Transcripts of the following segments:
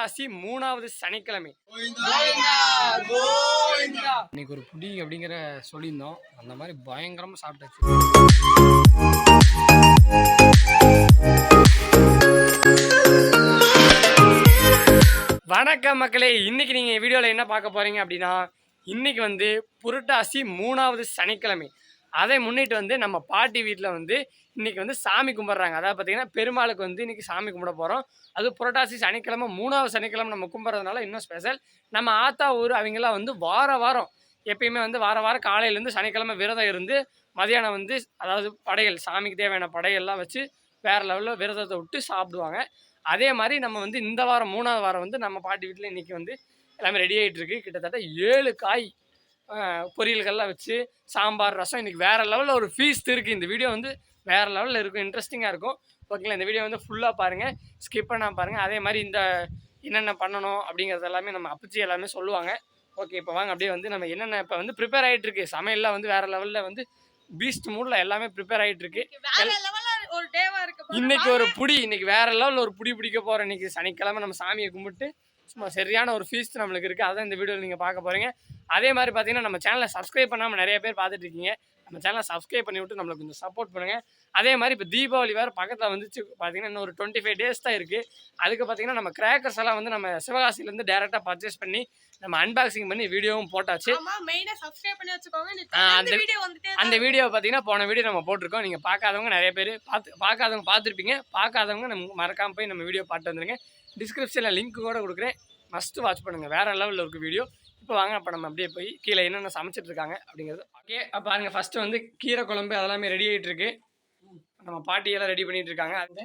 புரட்டாசி மூணாவது சனிக்கிழமை. இன்னைக்கு ஒரு புடி அப்படிங்கிற சொல்லியிருந்தோம். அந்த மாதிரி பயங்கரமா சாப்பிட்டாச்சு. வணக்கம் மக்களே. இன்னைக்கு நீங்க வீடியோவில் என்ன பார்க்க போறீங்க அப்படின்னா இன்னைக்கு வந்து புரட்டாசி மூணாவது சனிக்கிழமை. அதை முன்னிட்டு வந்து நம்ம பாட்டி வீட்டில் வந்து இன்றைக்கி வந்து சாமி கும்பிட்றாங்க. அதாவது பார்த்தீங்கன்னா பெருமாளுக்கு வந்து இன்னைக்கு சாமி கும்பிட போகிறோம் அது புரட்டாசி சனிக்கிழமை மூணாவது சனிக்கிழமை நம்ம கும்பிட்றதுனால இன்னும் ஸ்பெஷல் நம்ம ஆத்தா ஊர் அவங்களாம் வந்து வார வாரம் எப்பயுமே வந்து வார வாரம் காலையிலேருந்து சனிக்கிழமை விரதம் இருந்து மதியானம் வந்து அதாவது படையல் சாமிக்கு தேவையான படைகள்லாம் வச்சு வேறு லெவலில் விரதத்தை விட்டு சாப்பிடுவாங்க. அதே மாதிரி நம்ம வந்து இந்த வாரம் மூணாவது வாரம் வந்து நம்ம பாட்டி வீட்டில் இன்றைக்கி வந்து எல்லாமே ரெடி ஆகிட்டு இருக்கு. கிட்டத்தட்ட ஏழு காய் பொரியல்கள்லாம் வச்சு சாம்பார் ரசம் இன்றைக்கி வேறு லெவலில் ஒரு ஃபீஸ்ட் இருக்குது இந்த வீடியோ வந்து வேறு லெவலில் இருக்கும் இன்ட்ரெஸ்டிங்காக இருக்கும். ஓகேங்களா இந்த வீடியோ வந்து ஃபுல்லாக பாருங்கள் ஸ்கிப் பண்ணாமல் பாருங்கள் அதே மாதிரி இந்த என்னென்ன பண்ணணும் அப்படிங்கிறது எல்லாமே நம்ம அப்பச்சி எல்லாமே சொல்லுவாங்க. ஓகே இப்போ வாங்க அப்படியே வந்து நம்ம என்னென்ன இப்போ வந்து ப்ரிப்பேர் ஆகிட்டு இருக்கு சமையல்லாம் வந்து வேறு லெவலில் வந்து பீஸ்ட் மூடில் எல்லாமே ப்ரிப்பேர் ஆகிட்டு இருக்கு. இன்னைக்கு ஒரு புடி இன்னைக்கு வேற லெவலில் ஒரு புடி பிடிக்க போறோம். இன்னைக்கு சனிக்கிழமை நம்ம சாமியை கும்பிட்டு சும்மா சரியான ஒரு ஃபீஸ்ட் நம்மளுக்கு இருக்கு. அதான் இந்த வீடியோவில் நீங்கள் பார்க்க போறீங்க. அதே மாதிரி பார்த்தீங்கன்னா நம்ம சேனலை சப்ஸ்கிரைப் பண்ணாமல் நிறைய பேர் பார்த்துட்டு இருக்கீங்க. நம்ம சேனலை சப்ஸ்கிரைப் பண்ணி விட்டு நம்மளுக்கு கொஞ்சம் சப்போர்ட் பண்ணுங்க. அதே மாதிரி இப்போ தீபாவளி வேறு பக்கத்தில் வந்துச்சு பார்த்தீங்கன்னா இன்னும் ஒரு டுவெண்ட்டி ஃபைவ் டேஸ் தான் இருக்குது அதுக்கு பார்த்தீங்கன்னா நம்ம கிராக்கர்ஸ் எல்லாம் வந்து நம்ம சிவகாசிலேருந்து டேரெக்டாக பர்ச்சேஸ் பண்ணி நம்ம அன்பாக்சிங் பண்ணி வீடியோவும் போட்டாச்சு. அந்த- அந்த வீடியோ பார்த்தீங்கன்னா போன வீடியோ நம்ம போட்டிருக்கோம். நீங்கள் பார்க்காதவங்க நிறைய பேர் பார்த்து பார்க்காதவங்க பார்த்துருப்பீங்க பார்க்காதவங்க நம்ம மறக்காம போய் நம்ம வீடியோ பார்த்து வந்துருங்க. டிஸ்கிரிப்ஷனில் லிங்க் கூட கொடுக்குறேன். மஸ்ட்டு வாட்ச் பண்ணுங்கள் வேறு லெவலில் இருக்க வீடியோ இப்போ வாங்க அப்போ நம்ம அப்படியே போய் கீழே என்னென்ன சமைச்சிட்டு இருக்காங்க அப்படிங்கிறது ஓகே அப்போ பாருங்க ஃபஸ்ட்டு வந்து கீரை குழம்பு அதெல்லாமே ரெடி ஆகிட்டு இருக்கு நம்ம பாட்டியெல்லாம் ரெடி பண்ணிட்டு இருக்காங்க அது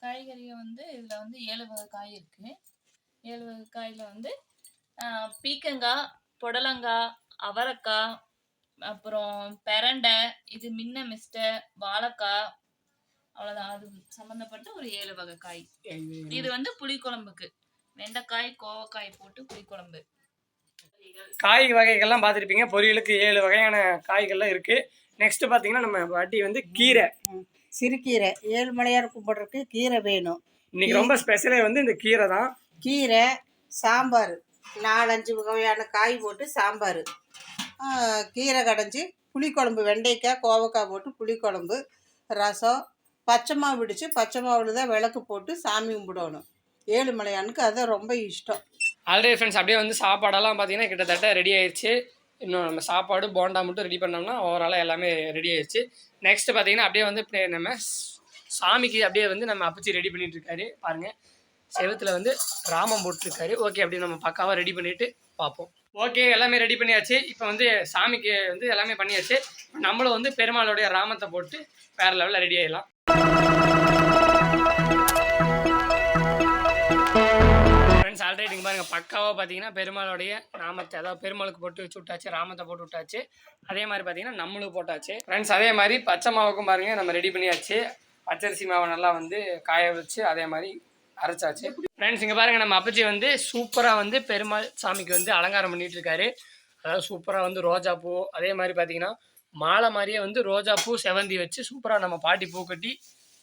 காய்கறியை வந்து இதில் வந்து ஏழு வகை காய் இருக்கு. ஏழு வகை காயில் வந்து பீக்கங்காய் புடலங்காய் அவரைக்காய் அப்புறம் பெரண்டை இது மின்ன மிஸ்டை வாழைக்காய் அவ்வளோதான் அது சம்மந்தப்பட்ட ஒரு ஏழு வகை காய். இது வந்து புளிக்குழம்புக்கு. வெண்டைக்காய் கோவக்காய் போட்டு புளிக்குழம்பு. காய் வகைகள்லாம் பார்த்துருப்பீங்க. பொரியலுக்கு ஏழு வகையான காய்கள்லாம் இருக்குது நெக்ஸ்ட்டு பார்த்தீங்கன்னா நம்ம பாட்டி வந்து கீரை. சிறுகீரை ஏழு மலையார் கும்பிட்றதுக்கு கீரை வேணும். இன்னைக்கு ரொம்ப ஸ்பெஷலே வந்து இந்த கீரை தான். கீரை சாம்பார். நாலஞ்சு வகையான காய் போட்டு சாம்பார். கீரை கடைஞ்சி புளிக்குழம்பு வெண்டைக்காய் கோவக்காய் போட்டு புளிக்குழம்பு ரசம் பச்சை மாவு பிடிச்சி பச்சை மாவில் தான் விளக்கு போட்டு சாமி கும்பிடணும். ஏழு மலையானுக்கு அது ரொம்ப இஷ்டம். ஆல்ரெடி ஃப்ரெண்ட்ஸ் அப்படியே வந்து சாப்பாடெல்லாம் பார்த்தீங்கன்னா கிட்டத்தட்ட ரெடி ஆயிடுச்சு இன்னும் நம்ம சாப்பாடு போண்டா மட்டும் ரெடி பண்ணோம்னா ஓவராலாக எல்லாமே ரெடி ஆயிடுச்சு நெக்ஸ்ட் பார்த்தீங்கன்னா அப்படியே வந்து நம்ம சாமிக்கு அப்படியே வந்து நம்ம அப்பச்சி ரெடி பண்ணிட்டு இருக்காரு. பாருங்க. செவத்தில் வந்து ராமம் போட்டிருக்காரு. ஓகே அப்படியே நம்ம பக்காவாக ரெடி பண்ணிட்டு பார்ப்போம். ஓகே எல்லாமே ரெடி பண்ணியாச்சு. இப்போ வந்து சாமிக்கு வந்து எல்லாமே பண்ணியாச்சு. நம்மளும் வந்து பெருமாளுடைய ராமத்தை போட்டு வேற லெவலில் ரெடி ஆயிடலாம். ஆல்ரெடி இங்கே பாருங்கள் பக்காவாக பார்த்தீங்கன்னா பெருமாளுடைய நாமத்தை அதாவது பெருமாளுக்கு போட்டு வச்சு விட்டாச்சு ராமத்தை போட்டு விட்டாச்சு. அதே மாதிரி பார்த்தீங்கன்னா நம்மளும் போட்டாச்சு. ஃப்ரெண்ட்ஸ் அதே மாதிரி பச்சை மாவுக்கும் பாருங்கள் நம்ம ரெடி பண்ணியாச்சு. பச்சரிசி மாவை நல்லா வந்து காய வச்சு அதே மாதிரி அரைச்சாச்சு. ஃப்ரெண்ட்ஸ் இங்கே பாருங்க நம்ம அப்பச்சி வந்து சூப்பராக வந்து பெருமாள் சாமிக்கு வந்து அலங்காரம் பண்ணிட்டு இருக்காரு. அதாவது சூப்பராக வந்து ரோஜா பூ அதே மாதிரி பார்த்தீங்கன்னா மாலை மாதிரியே வந்து ரோஜா பூ செவந்தி வச்சு சூப்பராக நம்ம பாட்டி பூ கட்டி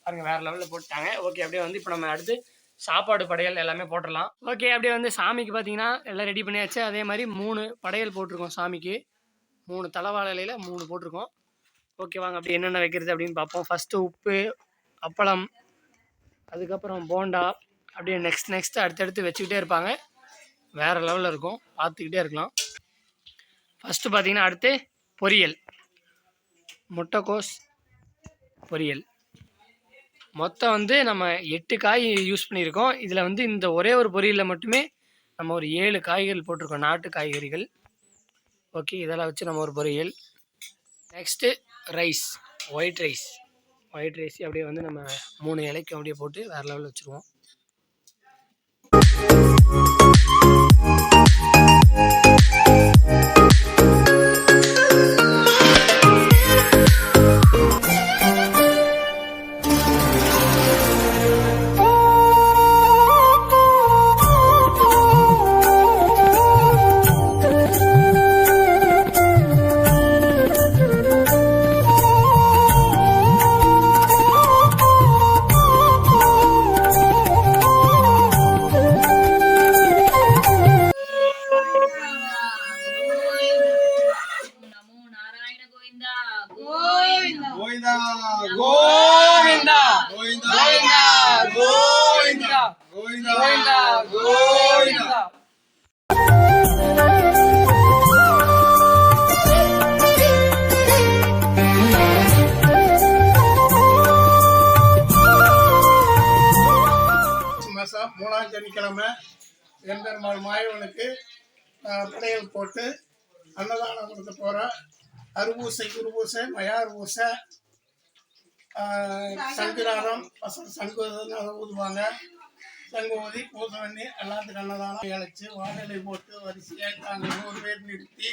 பாருங்க வேறு லெவலில் போட்டாங்க ஓகே அப்படியே வந்து இப்போ நம்ம அடுத்து சாப்பாடு படையல் எல்லாமே போட்டுடலாம். ஓகே அப்படியே வந்து சாமிக்கு பார்த்தீங்கன்னா எல்லாம் ரெடி பண்ணியாச்சு. அதே மாதிரி மூணு படையல் போட்டிருக்கோம் சாமிக்கு. மூணு தலைவாழையில் மூணு போட்டிருக்கோம். ஓகே வாங்க அப்படி என்னென்ன வைக்கிறது அப்படின்னு பார்ப்போம். ஃபஸ்ட்டு உப்பு அப்பளம் அதுக்கப்புறம் போண்டா அப்படியே நெக்ஸ்ட் நெக்ஸ்ட்டு அடுத்தடுத்து வச்சுக்கிட்டே இருப்பாங்க. வேறு லெவலில் இருக்கும். பார்த்துக்கிட்டே இருக்கலாம். ஃபஸ்ட்டு பார்த்தீங்கன்னா அடுத்து பொரியல். முட்டைக்கோஸ் பொரியல். மொத்தம் வந்து நம்ம எட்டு காய் யூஸ் பண்ணியிருக்கோம். இதில் வந்து இந்த ஒரே ஒரு பொரியலில் மட்டுமே நம்ம ஒரு ஏழு காய்கறிகள் போட்டிருக்கோம். நாட்டு காய்கறிகள். ஓகே இதெல்லாம் வச்சு நம்ம ஒரு பொரியல். Next rice white rice white rice அப்படியே வந்து நம்ம மூணு இலைக்கு அப்படியே போட்டு வேறு லெவலில் வச்சுருவோம். கோவிந்தா கோவிந்தா. மாதம் மூணாம் சனிக்கிழமை எம்பெருமாள் மாயவனுக்கு ஆஹ், படையல் போட்டு அன்னதானம் கொடுக்க போகிறோம் அருபூசை குருபூசை மயார் பூசை சங்குராரம் பசங்க சங்கு அதை ஊதுவாங்க. சங்கு ஊதி பூசை பண்ணி எல்லாத்துக்கும் அன்னதானம் இழைச்சி வாழலை போட்டு வரிசையாக நாங்கள் நூறு பேர் நிறுத்தி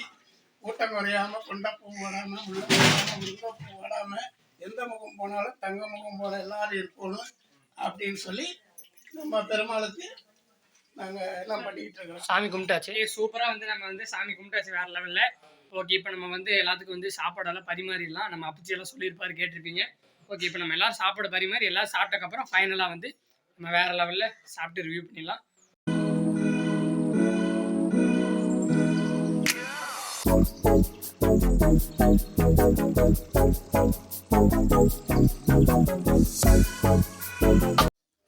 கூட்டம் குறையாம கொண்ட பூ வடாம உள்ள போடாம உள்ள பூ வடாம எந்த முகம் போனாலும் தங்க முகம் போல எல்லாரும் இருக்கணும் அப்படின்னு சொல்லி நம்ம பெருமாளுக்கு நாங்க எல்லாம் பண்ணிக்கிட்டு இருக்கிறோம் சாமி கும்பிட்டாச்சு. சூப்பராக வந்து நம்ம வந்து சாமி கும்பிட்டாச்சு வேற லெவலில் ஓகே இப்போ நம்ம வந்து எல்லாத்துக்கும் வந்து சாப்பாடெல்லாம் பரிமாறிடலாம். நம்ம அப்பச்சி எல்லாம் சொல்லியிருப்பாரு கேட்டிருப்பீங்க. ஓகே இப்போ நம்ம எல்லாரும் சாப்பாடு பரிமாறி எல்லாம் சாப்பிட்டக்கப்புறம் ஃபைனலாக வந்து நம்ம வேற லெவலில் சாப்பிட்டு ரிவ்யூ பண்ணிடலாம்.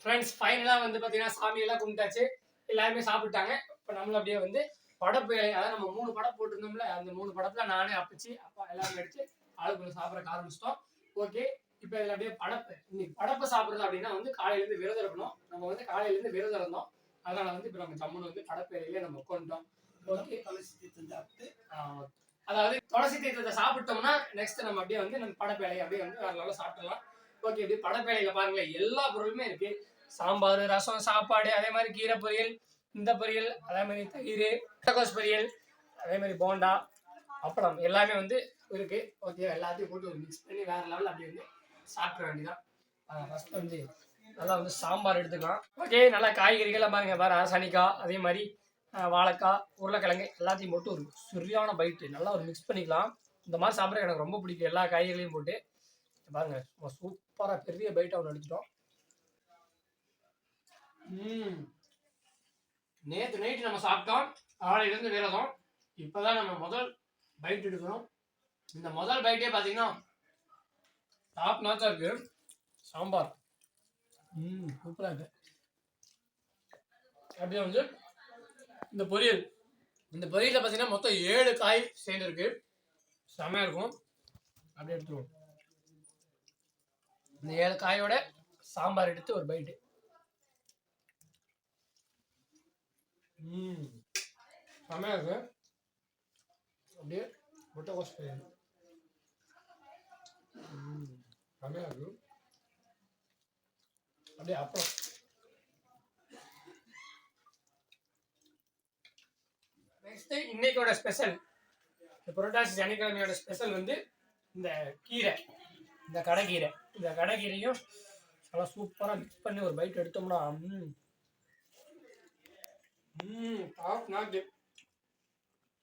ஃப்ரெண்ட்ஸ் ஃபைனலாக வந்து பார்த்தீங்கன்னா சாமியெல்லாம் கும்பிட்டாச்சு. எல்லாருமே சாப்பிட்டாங்க. இப்போ நம்மள அப்படியே வந்து படப்பு அதாவது நம்ம மூணு படம் போட்டிருந்தோம்ல அந்த மூணு படத்தில் நானே அப்பச்சி அப்பா எல்லாரும் அடிச்சு ஆளுக்கு சாப்பிட்றக்கு ஆரம்பிச்சிட்டோம். ஓகே இப்போ இதில் அப்படியே படப்பு. இன்னைக்கு படப்பு சாப்பிட்றது அப்படின்னா வந்து காலையிலேருந்து விரதம் இருக்கணும். நம்ம வந்து காலையிலேருந்து விரதம் இருந்தோம். அதனால வந்து இப்போ நம்ம ஜம்முன்னு வந்து படப்பு இலையிலே நம்ம உட்காந்துட்டோம் ஓகே துளசி தீர்த்தம் சாப்பிட்டு. அதாவது துளசி தீர்த்தத்தை சாப்பிட்டோம்னா நெக்ஸ்ட் நம்ம அப்படியே வந்து நம்ம படப்பேலையை அப்படியே வந்து வேற லெவலில் சாப்பிடலாம் ஓகே இப்படி படப்பேலையில பாருங்களேன் எல்லா பொருளுமே இருக்கு. சாம்பார் ரசம் சாப்பாடு அதே மாதிரி கீரை பொரியல் இந்த பொரியல் அதே மாதிரி தயிர் முட்டைக்கோஸ் பொரியல் அதே மாதிரி போண்டா அப்பளம் எல்லாமே வந்து இருக்கு. ஓகே எல்லாத்தையும் போட்டு ஒரு மிக்ஸ் பண்ணி வேற லெவலில் அப்படியே வந்து சாப்பிட வேண்டியதான் ஃபர்ஸ்ட் வந்து நல்லா வந்து சாம்பார் எடுத்துக்கலாம். ஓகே நல்லா காய்கறிகள்லாம் பாருங்க பாரு அரசணிக்காய் அதே மாதிரி வாழைக்காய் உருளைக்கிழங்கு எல்லாத்தையும் போட்டு ஒரு சரியான பைட்டு நல்லா ஒரு மிக்ஸ் பண்ணிக்கலாம். இந்த மாதிரி சாப்பிட்ற எனக்கு ரொம்ப பிடிக்கும் எல்லா காய்கறிகளையும் போட்டு. இங்க பாருங்க சும்மா சூப்பராக பெரிய பைட்டாக ஒன்று எடுத்துட்டோம். ம். நேற்று நைட்டு நம்ம சாப்பிட்டோம் காலையிலேருந்து விரதம். இப்போதான் நம்ம முதல் பைட் எடுக்கிறோம் இந்த முதல் பைட்டே பார்த்தீங்கன்னா டாப் நாச்சாக இருக்கு. சாம்பார். ம் சூப்பராக இருக்கு. அப்படியே வந்து இந்த பொரியல். இந்த பொரியலில் பார்த்தீங்கன்னா மொத்தம் ஏழு காய் சேர்ந்துருக்கு. செமையாக இருக்கும். அப்படியே எடுத்துருவோம். இந்த ஏழு காயோட சாம்பார் எடுத்து ஒரு பைட்டு ம் செமையாக இருக்கு. அப்படியே முட்டைக்கோஸ் பொரியல். ம். செமையாக அப்படியே அப்புறம் நெக்ஸ்ட் இன்னைக்கோட ஸ்பெஷல் இந்த புரட்டாசி சனிக்கிழமையோட ஸ்பெஷல் வந்து இந்த கீரை. இந்த கடைக்கீரை இந்த கடைக்கீரையும் நல்லா சூப்பராக மிக்ஸ் பண்ணி ஒரு பைட் எடுத்தோம்னா ம் ம் டாப் நாட்டு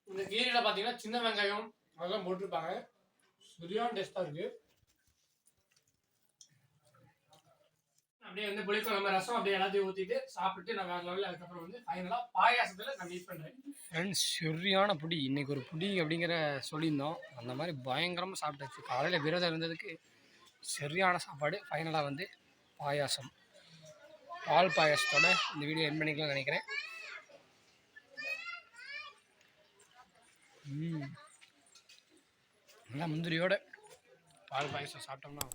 இந்த கீரையில் பார்த்தீங்கன்னா சின்ன வெங்காயம் அதெல்லாம் போட்டிருப்பாங்க. சரியான டேஸ்ட்டாக இருக்கு. அப்படியே வந்து புளிக்குழம்பு ரசம் அப்படியே எல்லாத்தையும் ஊற்றிட்டு சாப்பிட்டு நான் வேற லெவலில் அதுக்கப்புறம் வந்து ஃபைனலாக பாயாசத்தில் நான் மீட் பண்ணுறேன் ஃப்ரெண்ட்ஸ் சரியான புடி. இன்னைக்கு ஒரு புடி அப்படிங்கிற சொல்லியிருந்தோம். அந்த மாதிரி பயங்கரமாக சாப்பிட்டாச்சு. காலையில் விரதம் இருந்ததுக்கு சரியான சாப்பாடு. ஃபைனலாக வந்து பாயாசம். பால் பாயாசத்தோட இந்த வீடியோ என் பண்ணிக்கலாம் நினைக்கிறேன். நல்லா முந்திரியோட பால் பாயாசம் சாப்பிட்டோம்னா